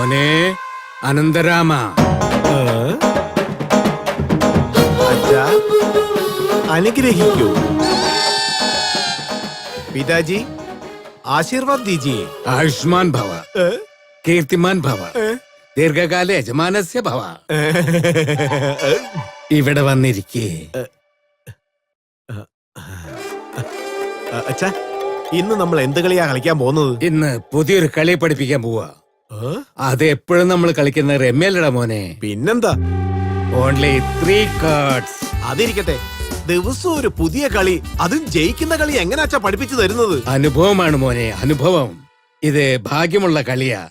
മോനെ അനന്തരാമ. അനുഗ്രഹിക്കൂ. പിതാജി ആശീർവാദ് ദീജിയെ. ആയുഷ്മാൻ ഭവ കീർത്തിമാൻ ഭവ ദീർഘകാല യജമാനസ്യ ഭവ. ഇവിടെ വന്നിരിക്കേ. അച്ഛാ ഇന്ന് നമ്മൾ എന്ത് കളിയാ കളിക്കാൻ പോകുന്നത്? ഇന്ന് പുതിയൊരു കളി പഠിപ്പിക്കാൻ പോവാ. അത് എപ്പോഴും നമ്മൾ കളിക്കുന്ന റമ്യല്ലടാ മോനെ. പിന്നെന്താ? ഓൺലി ത്രീ കാർഡ്സ് അതിരിക്കട്ടെ. ദിവസവും ഒരു പുതിയ കളി അതും ജയിക്കുന്ന കളി എങ്ങനെയാച്ചാ പഠിപ്പിച്ചു തരുന്നത്? അനുഭവമാണ് മോനെ അനുഭവം. ഇത് ഭാഗ്യമുള്ള കളിയാ.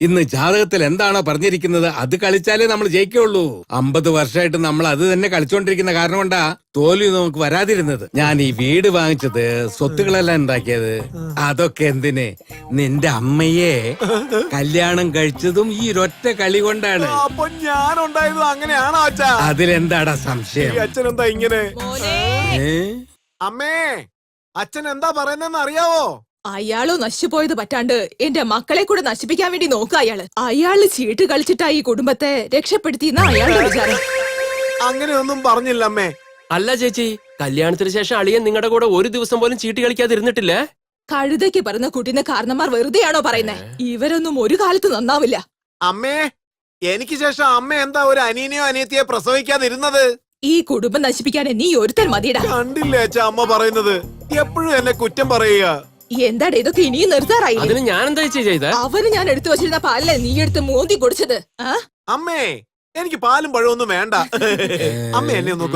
ഇന്ന് ജാതകത്തിൽ എന്താണോ പറഞ്ഞിരിക്കുന്നത് അത് കളിച്ചാലേ നമ്മൾ ജയിക്കുള്ളൂ അമ്പത് വർഷമായിട്ട് നമ്മൾ അത് തന്നെ കളിച്ചോണ്ടിരിക്കുന്ന കാരണം കൊണ്ടാ തോൽവി നമുക്ക് വരാതിരുന്നത്. ഞാൻ ഈ വീട് വാങ്ങിച്ചത് സ്വത്തുക്കളെല്ലാം ഉണ്ടാക്കിയത്. അതൊക്കെ എന്തിന്? നിന്റെ അമ്മയെ കല്യാണം കഴിച്ചതും ഈ ഒരൊറ്റ കളി കൊണ്ടാണ്. അപ്പൊ ഞാൻ ഉണ്ടായത് അങ്ങനെയാണോ അച്ഛാ? അതിലെന്താടാ സംശയം? അച്ഛൻ എന്താ ഇങ്ങനെ? അമ്മേ അച്ഛൻ എന്താ പറയുന്നെന്ന് അറിയാവോ? അയാളോ നശിച്ചുപോയത് പറ്റാണ്ട് എന്റെ മക്കളെ കൂടെ നശിപ്പിക്കാൻ വേണ്ടി നോക്ക അയാൾ. അയാൾ ചീട്ട് കളിച്ചിട്ടാ ഈ കുടുംബത്തെ രക്ഷപ്പെടുത്തിയെന്ന അയാളുടെ വിചാരം. അങ്ങനെയൊന്നും പറഞ്ഞില്ല അമ്മേ. അല്ല ചേച്ചി കല്യാണത്തിന് ശേഷം അളിയൻ നിങ്ങളുടെ കൂടെ ഒരു ദിവസം പോലും ചീട്ട് കളിക്കാതിരുന്നിട്ടില്ലേ? കഴുതയ്ക്ക് പറഞ്ഞ കുട്ടീനെ കാരണന്മാർ വെറുതെയാണോ പറയുന്നത് ഇവരൊന്നും ഒരു കാലത്ത് നന്നാവില്ല. അമ്മേ എനിക്ക് ശേഷം അമ്മ എന്താ ഒരു അനിയനെയോ അനിയത്തിയെ പ്രസവിക്കാതിരുന്നത്? ഈ കുടുംബം നശിപ്പിക്കാൻ നീ ഒരുത്തൻ മതിയിടാ. കണ്ടില്ലേ അച്ഛ അമ്മ പറയുന്നത്? എപ്പോഴും എന്നെ കുറ്റം പറയുക. എന്താടാ ഇതൊക്കെ ഇനിയും നിർത്താറായില്ലേ? അതിന് ഞാൻ എന്താ ചേച്ചി ചെയ്തേ? അവന് ഞാൻ എടുത്തു വച്ചിരുന്ന പാലല്ലേ നീ എടുത്ത് മോന്തി കുടിച്ചത്? ആ? അമ്മേ എനിക്ക് പാലും പഴമൊന്നും വേണ്ട. അമ്മ എന്നെ ഒന്ന്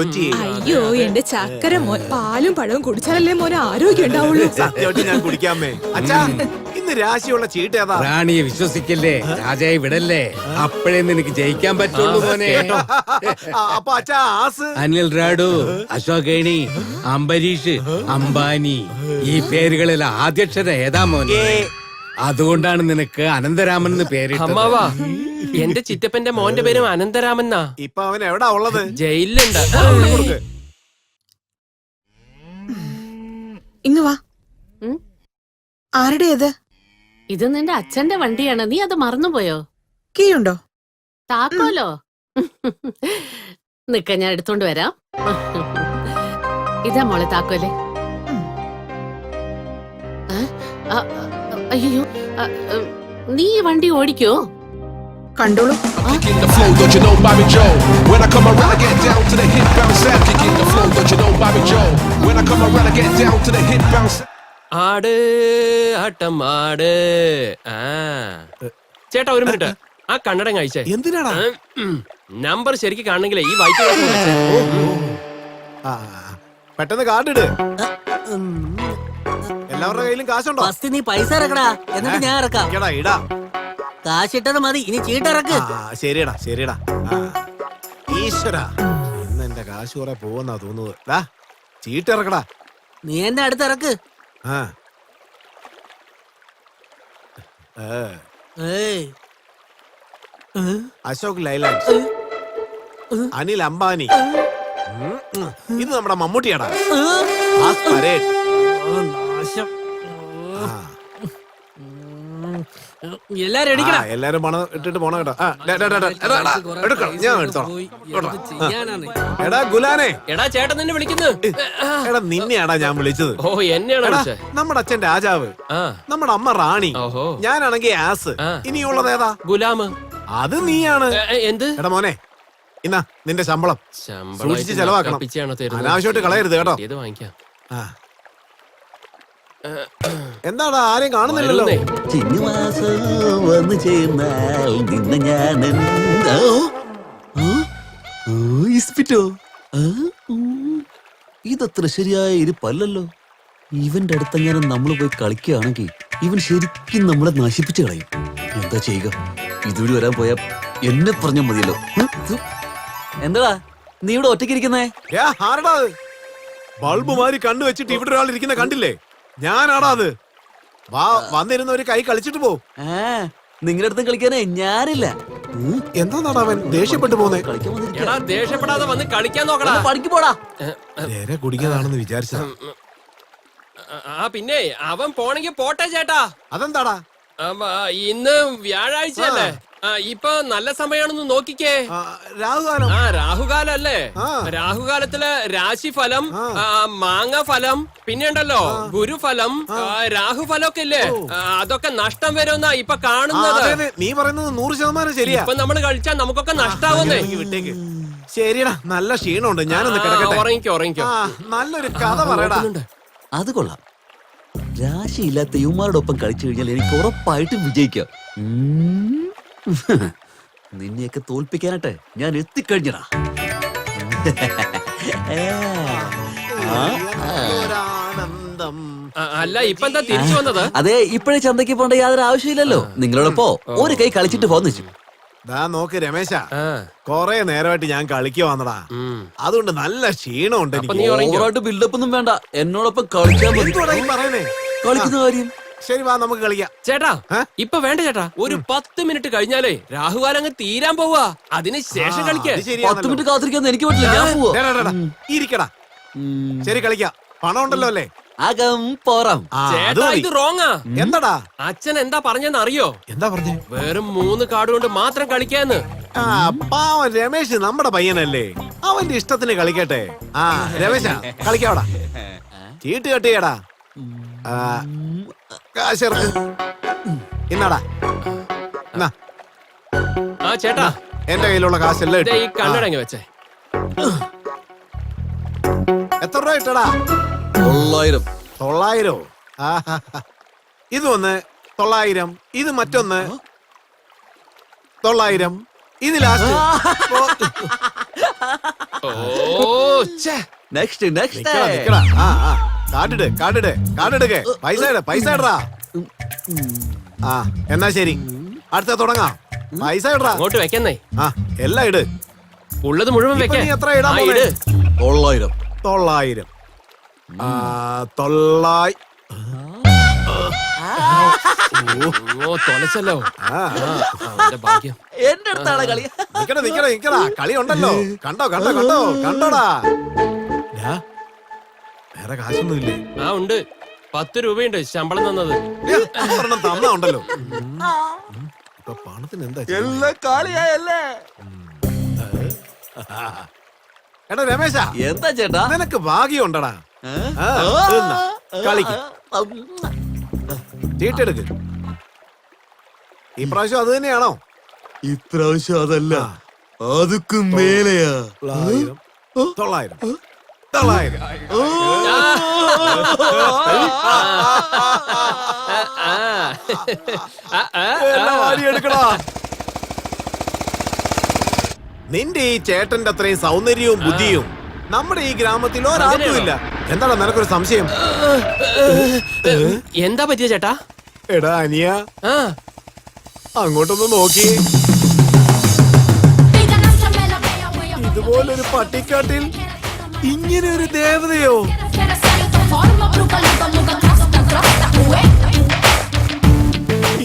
അയ്യോ എന്റെ ചക്കര മോൻ പാലും പഴവും കുടിച്ചാലല്ലേ മോനെ ആരോഗ്യം ഉണ്ടാവുള്ളൂ. സത്യമായിട്ട് ഞാൻ കുടിക്കാമേ അച്ഛാ ഇന്ന് രാശിയുള്ള ചീട്ട് ഏതാ? റാണിയെ വിശ്വസിക്കല്ലേ? രാജായി വിടല്ലേ? അപ്പോഴേ നിനക്ക് ജയിക്കാൻ പറ്റുള്ളൂ മോനെ. അപ്പൊ അച്ഛാ ആസ്. അനിൽ റാഡു അശോകേണി അംബരീഷ് അംബാനി ഈ പേരുകളിൽ ആദ്യക്ഷരം ഏതാ മോനെ? അതുകൊണ്ടാണ് നിനക്ക് അനന്തരാമൻ എന്ന് പേരിട്ടത്. അമ്മാവാ എന്റെ ചിറ്റപ്പന്റെ മോന്റെ പേരും അനന്തരാമെന്നാ ഇപ്പൊ അവൻ എവിടാ ഉള്ളത്? ജയിലിലുണ്ട്. കൊടുക്ക്. ഇങ്ങ് വാ. ആരുടെ ആരുടേത് ഇത് നിന്റെ അച്ഛന്റെ വണ്ടിയാണ്. നീ അത് മറന്നുപോയോ? കീ ഉണ്ടോ താക്കോലോ? നിക്ക ഞാൻ എടുത്തോണ്ട് വരാം. ഇതാ മോളെ താക്കോലെ. അയ്യോ നീ ഈ വണ്ടി ഓടിക്കോ? കണ്ടോളൂ. ആട് ആട്ടം ആട്. ആ. ചേട്ടാ ഒരു മിനിറ്റ്. ആ കണ്ണടം കഴിച്ചേ എന്തിനാടാ? നമ്പർ ശരിക്ക് കാണണമെങ്കിലേ ഈ വൈറ്റ് കളർ വെച്ചേ. പെട്ടെന്ന് കാർഡ് ഇട്. എല്ലാവരുടെ കയ്യിലും കാശുണ്ടോ? ഫസ്റ്റ് നീ പൈസ ഇറക്കടാ. എന്നിട്ട് ഞാൻ ഇറക്കാം. ഇടാ ഇടാ. കാശിട്ടത് മതി. ഇനി ചീട്ടിറക്ക് ആ ശരിടാ ശരിടാ ആ. ഈശ്വര. ഇന്ന് എന്റെ കാശ് കുറെ പോവെന്നാ തോന്നുന്നത്. ഡാ ചീട്ടിറക്കടാ നീ എന്റെ അടുത്ത് ഇറക്ക്. ആ. ഏ, ഏയ്. അശോക് ലൈലാൻഡ് അനിൽ അംബാനി. ഉം, ഉം. ഇത് നമ്മുടെ മമ്മൂട്ടിയാടാ. നാശം. എല്ലാരും ആ, എടുക്കടാ എല്ലാരും പണം ഇട്ടിട്ട് പോണ കേട്ടോ. ആ, ഡാ, ഡാ, ഡാ, ഡാ, എടാ, എടാ, എടുക്കണം ഞാൻ എടുത്തോളാം. കേട്ടോ. ചെയ്യാനാണ്? എടാ ഗുലാനെ. എടാ ചേട്ടൻ നിന്നെ വിളിക്കുന്നു. എടാ നിന്നെയാടാ ഞാൻ വിളിച്ചത്. ഓ എന്നെയാണ് എടാ വിളിച്ചേ നമ്മുടെ അച്ഛൻ രാജാവ് ആ. നമ്മുടെ അമ്മ റാണി ഓഹോ. ഞാനാണെങ്കി ആസ് ആ. ഇനിയുള്ളത് ഏതാ? ഗുലാമ് അത് നീയാണ്. എന്ത്? എടാ മോനെ ഇന്നാ നിന്റെ ശമ്പളം. ശമ്പളം സൂക്ഷിച്ച് ചെലവാക്കണം. അനാവശ്യമായിട്ട് കളയരുത് കേട്ടോ. ഇത് വാങ്ങിക്കാം. ആ. എന്താടാ ആരെയും കാണുന്നില്ലല്ലോ? വന്നു ചേർന്നാൽ നിന്നെ ഞാൻ ഇസ്പിറ്റോ. ഇതത്ര ശരിയായ ഇരിപ്പല്ലല്ലോ. ഇവന്റെ അടുത്തെങ്ങാനും നമ്മൾ പോയി കളിക്കുകയാണെങ്കിൽ ഇവൻ ശരിക്കും നമ്മളെ നശിപ്പിച്ചു കളയും. എന്താ ചെയ്യുക? ഇതുവഴി വരാൻ പോയാ എന്നെ പറഞ്ഞാൽ മതിയല്ലോ. ഉം, ഉം. എന്താ നീ ഇവിടെ ഒറ്റയ്ക്ക് ഇരിക്കുന്നേ? ബൾബ് മാറി കണ്ണു വെച്ചിട്ട് ഇവിടെ ഒരാൾ ഇരിക്കുന്ന കണ്ടില്ലേ? ഞാനാടാ അത്. വാ വന്നിരുന്ന ഒരു കൈ കളിച്ചിട്ട് പോ. നിങ്ങളുടെ അടുത്തും കളിക്കാനേ ഞാനില്ല. ഉം, എന്താന്നാടാ അവൻ? ദേഷ്യപ്പെട്ടു പോന്നെ. എടാ. ദേഷ്യപ്പെടാതെ വന്ന് കളിക്കാൻ നോക്കടാ. പണിക്ക് പോടാ. നേരെ കുടിക്കുന്നതാണെന്ന് വിചാരിച്ചാ ആ പിന്നെ അവൻ പോണെങ്കി പോട്ടെ ചേട്ടാ. അതെന്താടാ? ഇന്ന് വ്യാഴാഴ്ച അല്ലേ ഇപ്പൊ നല്ല സമയാണെന്ന് നോക്കിക്കേ. രാഹുകാലം. ആ രാഹുകാലം അല്ലേ രാഹുകാലത്തിൽ രാശിഫലം മാങ്ങ ഫലം മാങ്ങഫലം പിന്നെ ഉണ്ടല്ലോ ഗുരുഫലം ആ, രാഹുഫലം ഒക്കെ ഇല്ലേ അതൊക്കെ നഷ്ടം വരുമെന്നാ ഇപ്പൊ കാണുന്നത്. നീ പറയുന്നത് നൂറ് ശതമാനം ശരിയാ. ഇപ്പൊ നമ്മൾ കഴിച്ചാൽ നമുക്കൊക്കെ നഷ്ടാവുന്നേ. വിട്ടേക്ക്. ശരിടാ നല്ല ക്ഷീണമുണ്ട്. ഞാനൊന്ന് കിടക്കട്ടെ? ഉറങ്ങിക്കോ ഉറങ്ങിക്കോ. നല്ലൊരു കഥ പറയടാ. അത് കൊള്ളാം. രാശിയില്ലാത്ത യുമാരോടൊപ്പം കളിച്ചു കഴിഞ്ഞാൽ എനിക്ക് ഉറപ്പായിട്ടും വിജയിക്കാം. നിന്നെയൊക്കെ തോൽപ്പിക്കാനട്ടെ. ഞാൻ എത്തിക്കഴിഞ്ഞടാ. അല്ല ഇപ്പൊ എന്താ തിരിച്ചു വന്നത്? അതെ ഇപ്പോഴേ ചന്തയ്ക്ക് പോകേണ്ട യാതൊരു ആവശ്യമില്ലല്ലോ. നിങ്ങളോടൊപ്പോ ഒരു കൈ കളിച്ചിട്ട് പോന്നു വെച്ചു. ദാ നോക്ക് രമേശ. കൊറേ നേരമായിട്ട് ഞാൻ കളിക്കുക വന്നടാ ഉം. അതുകൊണ്ട് നല്ല ക്ഷീണമുണ്ട് ഉണ്ട് എനിക്ക്. ബിൽഡപ്പ് ഒന്നും വേണ്ട. എന്നോടൊപ്പം കളിക്കാൻ പറയുന്നേ? കളിക്കുന്ന കാര്യം. ശരി വാ നമുക്ക് കളിക്കാം. ചേട്ടാ? ഇപ്പൊ വേണ്ട ചേട്ടാ. ഒരു പത്ത് മിനിറ്റ് കഴിഞ്ഞാലേ രാഹുകാലം അങ്ങ് തീരാൻ പോവാ. അതിന് ശേഷം കളിക്കാൻ അത് പത്ത് മിനിറ്റ് എനിക്ക് പറ്റില്ല. ഞാൻ പോവാ. ഇരിക്കടാ. ശരി കളിക്കാം. പണം ഉണ്ടല്ലോ അല്ലേ? അകം പുറം. ആ, അത് ചേട്ടാ മതി. ഇത് റോങ്ങാ എന്താടാ? അച്ഛൻ എന്താ പറഞ്ഞെന്ന് അറിയോ എന്താ പറഞ്ഞു? വെറും മൂന്ന് കാർഡ് കൊണ്ട് മാത്രം കളിക്കാന്ന്. ആ പാവൻ രമേശ് നമ്മുടെ പയ്യനല്ലേ. അവന്റെ ഇഷ്ടത്തിന് കളിക്കട്ടെ. ആ രമേശ കളിക്കാവടാ ചീട്ട് കെട്ടിയടാ ആ, കാശിറക്ക് ഇന്നാടാ. എന്നാ. ആ ചേട്ടാ. എന്റെ കയ്യിലുള്ള കാശെല്ലാം ദേ ഇട്ടു. ഈ കണ്ണടങ്ങി വെച്ചേ. എത്ര രൂപ ഇട്ടടാ? തൊള്ളായിരം. തൊള്ളായിരോ. ഇത് ഒന്ന് തൊള്ളായിരം ഇത് മറ്റൊന്ന് തൊള്ളായിരം ഇത് ലാസ്റ്റ് നെക്സ്റ്റ് നെക്സ്റ്റ് കാർഡിട് കാർഡിട് കാർഡിടുക പൈസ ഇട് പൈസ ഇടറാ ആ എന്നാ ശരി. അടുത്ത തുടങ്ങാം. പൈസ ഇടറാ അങ്ങോട്ട് വെക്കുന്നേ. ആ എല്ലാം ഇട്. ഉള്ളത് മുഴുവൻ വെക്കാൻ വെക്കേ. നീ എത്ര ഇടാൻ. തൊള്ളായിരം. തൊള്ളായിരം. തൊള്ളായി. ഓ തൊലച്ചല്ലോ. ഭാഗ്യം. എന്റെ അടുത്താണ് കളി. കളി ഉണ്ടല്ലോ. കണ്ടോ കണ്ടോ കണ്ടോ? കണ്ടോടാ. ഡാ, വേറെ കാശൊന്നും ഇല്ലേ ആ ഉണ്ട്. പത്ത് രൂപയുണ്ട്. ശമ്പളം തന്നത്. ഏ, ഒരെണ്ണം തന്നാ ഉണ്ടല്ലോ. ഇപ്പൊ പണത്തിന് എന്താ? എല്ലാം കളിയായല്ലേ? എടാ രമേശ എന്താ ചേട്ടാ? നിനക്ക്? ആ, ആ കളിക്ക്. ചീട്ടെടുക്ക് ഇപ്രാവശ്യം അത് തന്നെയാണോ? ഇപ്രാവശ്യം അതല്ല. ആ. അതുക്കും മേലെയാ. തൊള്ളായിരം. തൊള്ളായിരം. തൊള്ളായിരം ആ. ആ, ആ, എല്ലാം വാരിയെടുക്കടാ നിന്റെ ഈ ചേട്ടന്റെ അത്രയും സൗന്ദര്യവും ബുദ്ധിയും നമ്മുടെ ഈ ഗ്രാമത്തിൽ ഒരാൾക്കും ഇല്ല. എന്താണ് നിനക്കൊരു സംശയം? എന്താ പറ്റിയ ചേട്ടാ? എടാ അനിയ. അങ്ങോട്ടൊന്ന് നോക്കി. ഇതുപോലൊരു പട്ടിക്കാട്ടിൽ ഇങ്ങനെ ഒരു ദേവതയോ?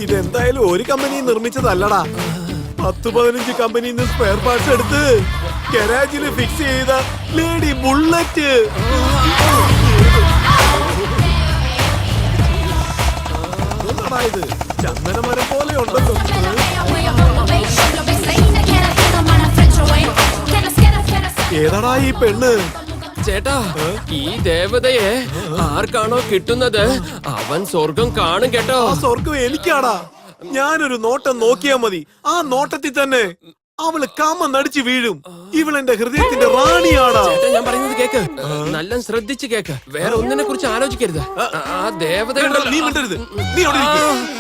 ഇതെന്തായാലും ഒരു കമ്പനി നിർമ്മിച്ചതല്ലടാ. പത്ത് പതിനഞ്ച് കമ്പനിയിൽ നിന്ന് സ്പെയർ പാർട്സ് എടുത്ത് ഗരാജിൽ ഫിക്സ് ചെയ്ത ലേഡി ബുള്ളറ്റ് ഇത് ചന്ദനമരം പോലെ ഉണ്ടല്ലോ ഏതാടാ ഈ പെണ്ണ്? ചേട്ടാ ഈ ദേവതയെ ആർക്കാണോ കിട്ടുന്നത്? അവൻ സ്വർഗം കാണും കേട്ടോ. സ്വർഗം എനിക്കാടാ. ഞാനൊരു നോട്ടം നോക്കിയാ മതി. ആ നോട്ടത്തിൽ തന്നെ അവൾ കാമ നടിച്ചു വീഴും. ഇവളെന്റെ ഹൃദയത്തിന്റെ റാണിയാണ് ചേട്ടാ ഞാൻ പറയുന്നത് കേക്ക്. നല്ല ശ്രദ്ധിച്ച് കേക്ക്. വേറെ ഒന്നിനെ കുറിച്ച് ആലോചിക്കരുത്. ആ- ആ ദേവത നീ മിണ്ടരുത്. നീ അവിടെ ഇരിക്ക്.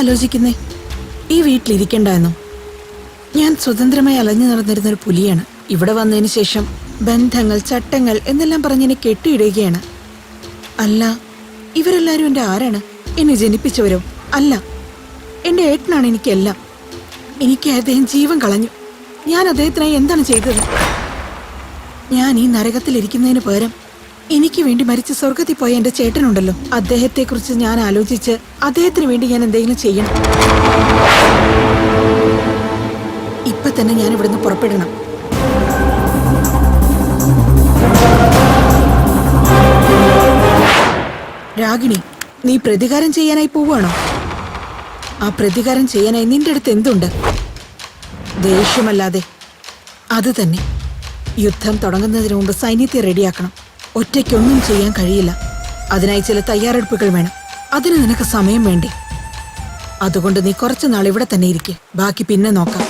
ആലോചിക്കുന്നേ. ഈ വീട്ടിലിരിക്കണ്ടായിരുന്നു ഞാൻ സ്വതന്ത്രമായി അലഞ്ഞു നടന്നിരുന്ന ഒരു പുലിയാണ്. ഇവിടെ വന്നതിന് ശേഷം ബന്ധങ്ങൾ ചട്ടങ്ങൾ എന്നെല്ലാം പറഞ്ഞ് എന്നെ കെട്ടിയിടുകയാണ്. അല്ല ഇവരെല്ലാരും എന്റെ ആരാണ്? എന്നെ ജനിപ്പിച്ചവരോ? അല്ല എന്റെ ഏട്ടനാണ് എനിക്കെല്ലാം. എനിക്ക് അദ്ദേഹം ജീവൻ കളഞ്ഞു. ഞാൻ അദ്ദേഹത്തിനായി എന്താണ് ചെയ്തത്? ഞാൻ ഈ നരകത്തിലിരിക്കുന്നതിന് പകരം എനിക്ക് വേണ്ടി മരിച്ച സ്വർഗത്തിൽ പോയ എന്റെ ചേട്ടനുണ്ടല്ലോ. അദ്ദേഹത്തെ കുറിച്ച് ഞാൻ ആലോചിച്ച് അദ്ദേഹത്തിന് വേണ്ടി ഞാൻ എന്തെങ്കിലും ചെയ്യണം. ഇപ്പൊ തന്നെ ഞാൻ ഇവിടുന്ന് പുറപ്പെടണം. രാഗിണി നീ പ്രതികാരം ചെയ്യാനായി പോവുകയാണോ? ആ പ്രതികാരം ചെയ്യാനായി നിന്റെ അടുത്ത് എന്തുണ്ട്? ദേഷ്യമല്ലാതെ. അത് തന്നെ. യുദ്ധം തുടങ്ങുന്നതിന് മുമ്പ് സൈന്യത്തെ റെഡിയാക്കണം. ഒറ്റയ്ക്കൊന്നും ചെയ്യാൻ കഴിയില്ല. അതിനായി ചില തയ്യാറെടുപ്പുകൾ വേണം. അതിന് നിനക്ക് സമയം വേണ്ടേ? അതുകൊണ്ട് നീ കുറച്ചു നാൾ ഇവിടെ തന്നെ ഇരിക്കെ. ബാക്കി പിന്നെ നോക്കാം.